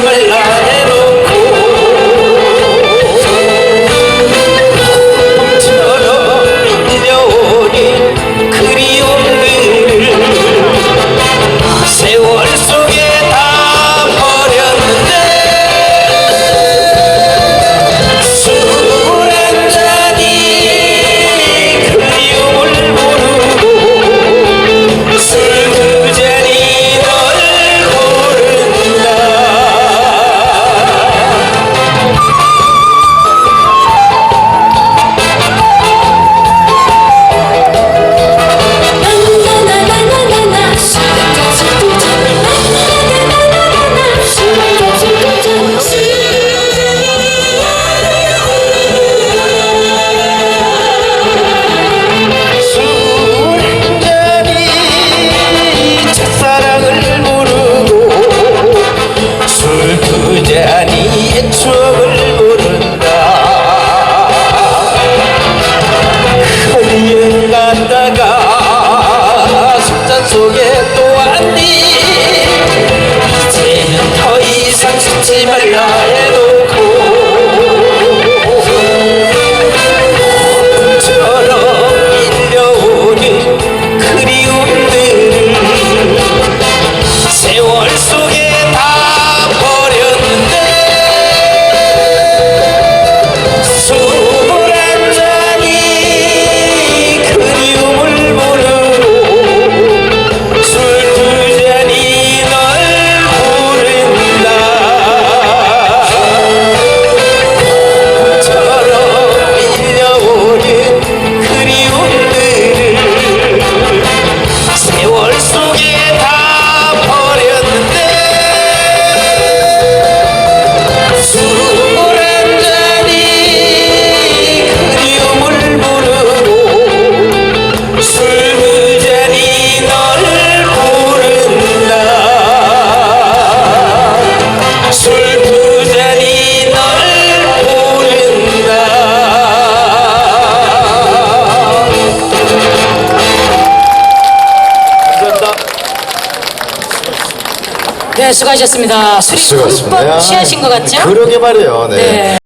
Hare Hare 속에 또 왔니? 이제는 더 이상 죽지 말라 해놓고 네, 수고하셨습니다. 술이 수고하셨습니다. 흠뻑 취하신 것 같죠? 그러게 말이에요. 네. 네.